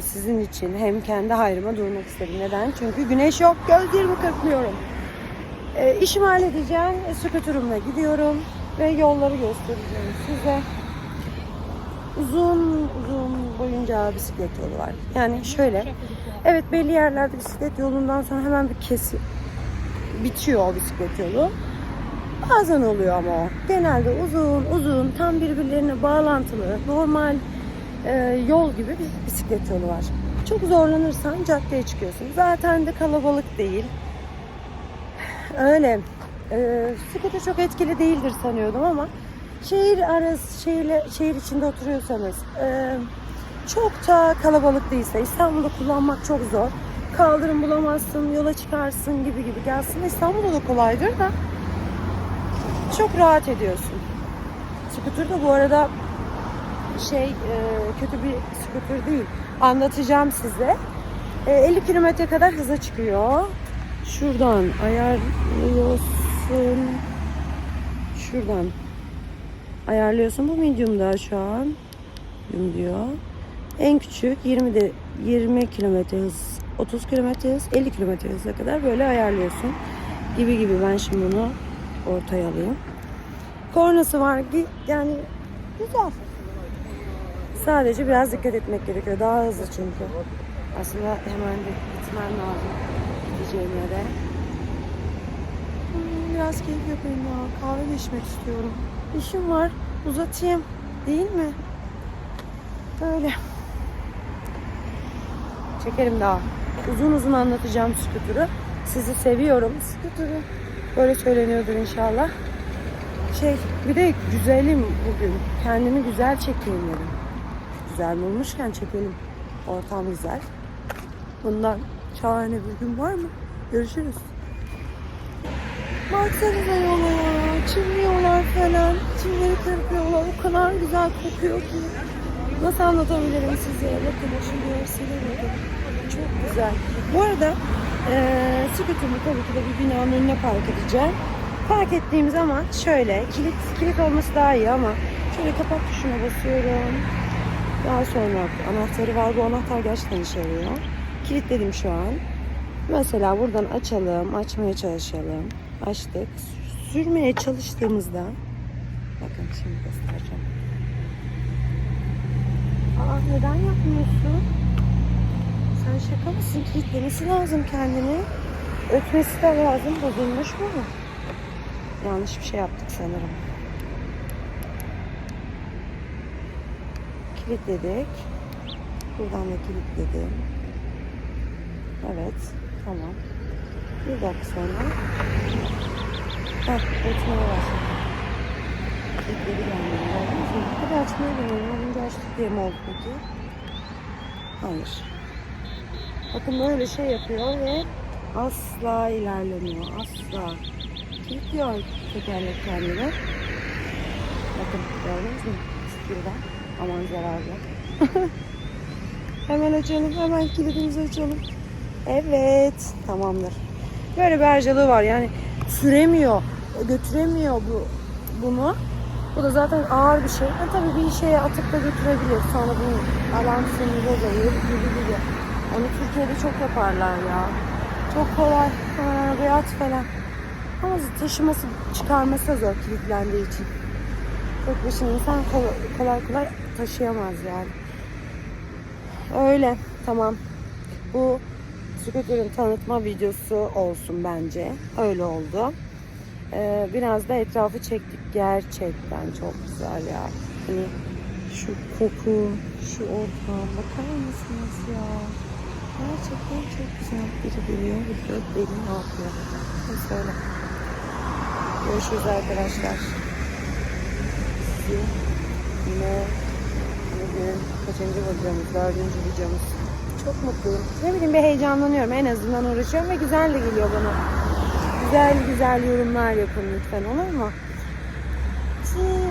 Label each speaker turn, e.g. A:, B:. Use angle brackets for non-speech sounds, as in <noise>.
A: Sizin için hem kendi hayrıma durmak istedim. Neden? Çünkü güneş yok. Gözlerimi kırpmıyorum. E, işimi halledeceğim. E, skuterımla gidiyorum. Ve yolları göstereceğim size. Uzun uzun boyunca bisiklet yolu var. Yani şöyle. Evet belli yerlerde bisiklet yolundan sonra hemen bir kesi bitiyor o bisiklet yolu. Bazen oluyor ama o. Genelde uzun uzun tam birbirlerine bağlantılı normal e, yol gibi bir bisiklet yolu var. Çok zorlanırsan caddeye çıkıyorsun. Zaten de kalabalık değil. Öyle. E, scooter çok etkili değildir sanıyordum ama şehir arası, şehirle, şehir içinde oturuyorsanız e, çok da kalabalık değilse İstanbul'da kullanmak çok zor. Kaldırım bulamazsın, yola çıkarsın gibi gibi. Gelsin İstanbul'da da kolaydır da çok rahat ediyorsun. Scooter da bu arada şey e, kötü bir scooter değil. Anlatacağım size. E, 50 kilometre kadar hıza çıkıyor. Şuradan ayarlıyorsun. Şuradan ayarlıyorsun. Bu medium'da şu an. Medium diyor. En küçük 20 de 20 kilometre hız, 30 kilometre hız, 50 kilometre hıza kadar böyle ayarlıyorsun. Gibi gibi ben şimdi bunu ortaya alayım. Kornası var ki yani güzel. Sadece biraz dikkat etmek gerekiyor. Daha hızlı çünkü. Aslında hemen de gitmen lazım. Gideceğim yere. Hmm, Biraz keyif yapayım ya. Kahve de içmek istiyorum. İşim var. Uzatayım. Değil mi? Böyle. Çekerim daha. Uzun uzun anlatacağım skuturu. Sizi seviyorum. Skuturu. Böyle söyleniyordur inşallah. Şey bir de güzelim bugün. Kendimi güzel çekeyim dedim. Güzel bulmuşken çekelim. Ortam güzel. Bundan şahane bir gün var mı? Görüşürüz. Baksanıza yola ya. Çimliyorlar falan. Çimleri kırpıyorlar. O kadar güzel kokuyor ki. Nasıl anlatabilirim size? Bakın görseli bakın. Çok güzel. Bu arada eee skuterimi tabii ki de bir binanın önüne park edeceğim. Park ettiğim zaman şöyle kilit kilit olması daha iyi ama şöyle kapat tuşuna basıyorum. Daha sonra anahtarı var. Bu anahtar gerçekten işe yarıyor. Kilitledim şu an. Mesela buradan açalım, açmaya çalışalım. Açtık. Sürmeye çalıştığımızda bakın şimdi göstereceğim. Aa neden yapmıyorsun? Sen şaka mısın? Kilitlemesi lazım kendini. Ötmesi de lazım. Bozulmuş mu? Yanlış bir şey yaptık sanırım. Kilitledik. Buradan da kilitledim. Evet. Tamam. Bir dakika sonra. Heh, ötmeye başladı. Kilitledi kendini. Gördünüz mü? Hadi açmaya. Az önce açtık diye mi oldu peki? Hayır. Bakın böyle şey yapıyor ve asla ilerlemiyor. Asla. Kilitliyor tekerlek kendini. Bakın gördünüz mü? Birden. Aman zararlı. <laughs> hemen açalım. Hemen kilidimizi açalım. Evet. Tamamdır. Böyle bir harcalığı var. Yani süremiyor. Götüremiyor bu bunu. Bu da zaten ağır bir şey. Ha, tabii bir şeye atıp da götürebilir. Sonra bu alarm sınırı oluyor gibi gibi. Onu Türkiye'de çok yaparlar ya. Çok kolay. Hemen arabaya at falan. Ama taşıması, çıkarması da zor kilitlendiği için. Tek başına insan kol- kolay kolay taşıyamaz yani. Öyle. Tamam. Bu scooter'ın tanıtma videosu olsun bence. Öyle oldu. Ee, biraz da etrafı çektik. Gerçekten çok güzel ya. Hani şu koku, şu ortam. Bakar mısınız ya? Gerçekten çok güzel. Biri geliyor, biri beni ne yapıyor? Neyse öyle. Görüşürüz arkadaşlar. Sizi yine bugün kaçıncı videomuz? Dördüncü videomuz. Çok mutluyum. Ne bileyim bir heyecanlanıyorum. En azından uğraşıyorum ve güzel de geliyor bana. Güzel güzel yorumlar yapın lütfen olur mu? Tschüss.